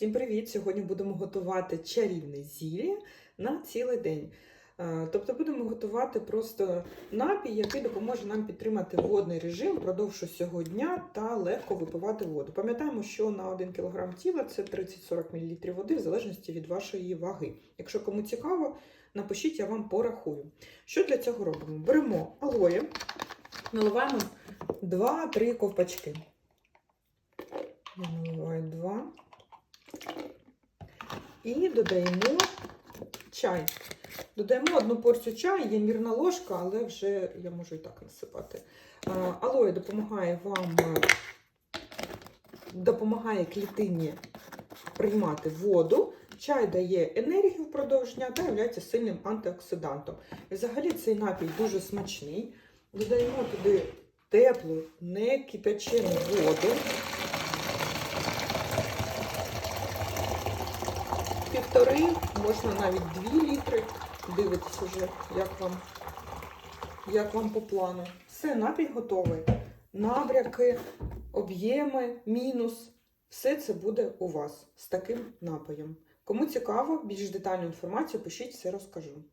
Всім привіт! Сьогодні будемо готувати чарівне зілля на цілий день. Е, Тобто будемо готувати просто напій, який допоможе нам підтримати водний режим впродовж усього дня та легко випивати воду. Пам'ятаємо, що на 1 кг тіла це 30-40 мл води, в залежності від вашої ваги. Якщо кому цікаво, напишіть, я вам порахую. Що для цього робимо? Беремо алоє, наливаємо 2-3 ковпачки. І додаємо чай. Додаємо одну порцію чаю, є мірна ложка, але вже я можу і так насипати. А, Алоє допомагає вам, е, допомагає клітині приймати воду. Чай дає енергію впродовж дня та є сильним антиоксидантом. І взагалі цей напій дуже смачний. Додаємо туди теплу, не кипячену воду. Півтори, можна навіть 2 літри. дивитися уже, як вам, як вам по плану. Все, напій готовий. Набряки, об'єми, мінус. Все це буде у вас з таким напоєм. Кому цікаво, більш детальну інформацію пишіть, все розкажу.